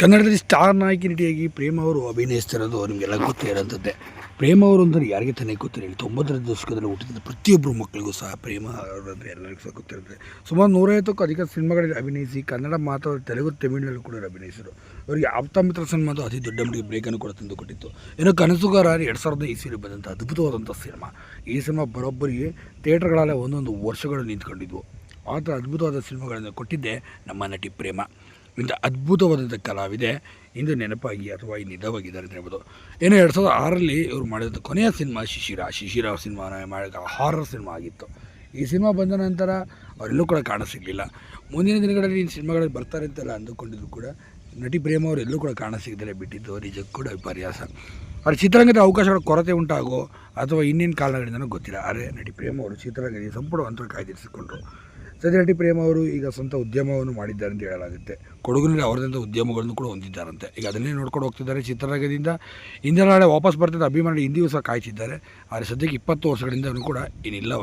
ಕನ್ನಡದಲ್ಲಿ ಸ್ಟಾರ್ ನಾಯಕಿ ನಟಿಯಾಗಿ ಪ್ರೇಮ ಅವರು ಅಭಿನಯಿಸ್ತಿರೋದು ನಿಮಗೆಲ್ಲ ಗೊತ್ತೇ ಇರೋಂಥದ್ದೇ. ಪ್ರೇಮ ಅವರು ಅಂದರೆ ಯಾರಿಗೆ ತಾನೇ ಗೊತ್ತಿರಲಿಲ್ಲ ತೊಂಬತ್ತರ ದಶಕದಲ್ಲಿ ಹುಟ್ಟಿದ ಪ್ರತಿಯೊಬ್ಬರು ಮಕ್ಕಳಿಗೂ ಸಹ ಪ್ರೇಮ ಅವರಂದರೆ ಎಲ್ಲರಿಗೂ ಸಹ ಗೊತ್ತಿರುತ್ತೆ. ಸುಮಾರು ನೂರೈವತ್ತಕ್ಕೂ ಅಧಿಕ ಸಿನಿಮಾಗಳಲ್ಲಿ ಅಭಿನಯಿಸಿ ಕನ್ನಡ ಮಾತು ತೆಲುಗು, ತಮಿಳಿನಲ್ಲೂ ಕೂಡ ಅಭಿನಯಿಸಿದರು. ಅವರಿಗೆ ಆಪ್ತಾಮಿತ್ರ ಸಿನಿಮಾದು ಅತಿ ದೊಡ್ಡ ಮಟ್ಟಿಗೆ ಬ್ರೇಕನ್ನು ಕೂಡ ತಂದುಕೊಟ್ಟಿತ್ತು. ಇನ್ನು ಕನಸುಗಾರ ಎರಡು ಸಾವಿರದ ಇಸಿಯಲ್ಲಿ ಬಂದಂಥ ಅದ್ಭುತವಾದಂಥ ಸಿನಿಮಾ. ಈ ಸಿನಿಮಾ ಬರೋಬ್ಬರಿಗೆ ಥಿಯೇಟರ್ಗಳಲ್ಲೇ ಒಂದೊಂದು ವರ್ಷಗಳು ನಿಂತ್ಕೊಂಡಿದ್ವು. ಆ ಥರ ಅದ್ಭುತವಾದ ಸಿನಿಮಾಗಳನ್ನು ಕೊಟ್ಟಿದ್ದೆ ನಮ್ಮ ನಟಿ ಪ್ರೇಮ. ಇಂಥ ಅದ್ಭುತವಾದಂಥ ಕಲಾವಿದೆ ಇಂದು ನೆನಪಾಗಿ ಅಥವಾ ಈ ನಿಧವಾಗಿದ್ದಾರೆ ಅಂತ ಹೇಳ್ಬೋದು. ಏನು ಎರಡು ಸಾವಿರದ ಆರಲ್ಲಿ ಇವರು ಮಾಡಿದ ಕೊನೆಯ ಸಿನಿಮಾ ಶಿಶಿರ. ಶಿಶಿರ ಸಿನಿಮಾನ ಮಾಡಿದ ಹಾರರ್ ಸಿನಿಮಾ ಆಗಿತ್ತು. ಈ ಸಿನಿಮಾ ಬಂದ ನಂತರ ಅವರೆಲ್ಲೂ ಕೂಡ ಕಾಣ ಸಿಗಲಿಲ್ಲ ಮುಂದಿನ ದಿನಗಳಲ್ಲಿ ಈ ಸಿನಿಮಾಗಳಲ್ಲಿ ಬರ್ತಾರೆ ಅಂತೆಲ್ಲ ಅಂದುಕೊಂಡಿದ್ರು ಕೂಡ ನಟಿ ಪ್ರೇಮ ಅವರು ಎಲ್ಲೂ ಕೂಡ ಕಾಣ ಬಿಟ್ಟಿದ್ದು. ನಿಜಕ್ಕೂ ಕೂಡ ವಿಪರ್ಯಾಸ ಅವ್ರ ಚಿತ್ರರಂಗದ ಅವಕಾಶಗಳ ಕೊರತೆ ಉಂಟಾಗೋ ಅಥವಾ ಇನ್ನೇನು ಕಾರಣಗಳಿಂದನೂ ಗೊತ್ತಿಲ್ಲ. ಆದರೆ ನಟಿ ಪ್ರೇಮ ಅವರು ಚಿತ್ರರಂಗದಲ್ಲಿ ಸಂಪೂರ್ಣ ಅಂತರ ಕಾಯ್ದಿರಿಸಿಕೊಂಡ್ರು. ನಟಿ ಪ್ರೇಮ ಅವರು ಈಗ ಸ್ವಂತ ಉದ್ಯಮವನ್ನು ಮಾಡಿದ್ದಾರೆ ಅಂತ ಹೇಳಲಾಗುತ್ತೆ. ಕೊಡಗಿನಲ್ಲಿ ಅವರದಂಥ ಉದ್ಯಮಗಳನ್ನು ಕೂಡ ಹೊಂದಿದ್ದಾರಂತೆ. ಈಗ ಅದನ್ನೇ ನೋಡ್ಕೊಂಡು ಹೋಗ್ತಿದ್ದಾರೆ ಚಿತ್ರರಂಗದಿಂದ. ಇಂದಿನ ನಾಳೆ ವಾಪಸ್ ಬರ್ತಿದ್ದ ಅಭಿಮಾನಿ ಇಂದಿಗೂ ಸಹ ಕಾಯ್ತಿದ್ದಾರೆ. ಆದರೆ ಸದ್ಯಕ್ಕೆ ಇಪ್ಪತ್ತು ವರ್ಷಗಳಿಂದ ಕೂಡ ಏನಿಲ್ಲ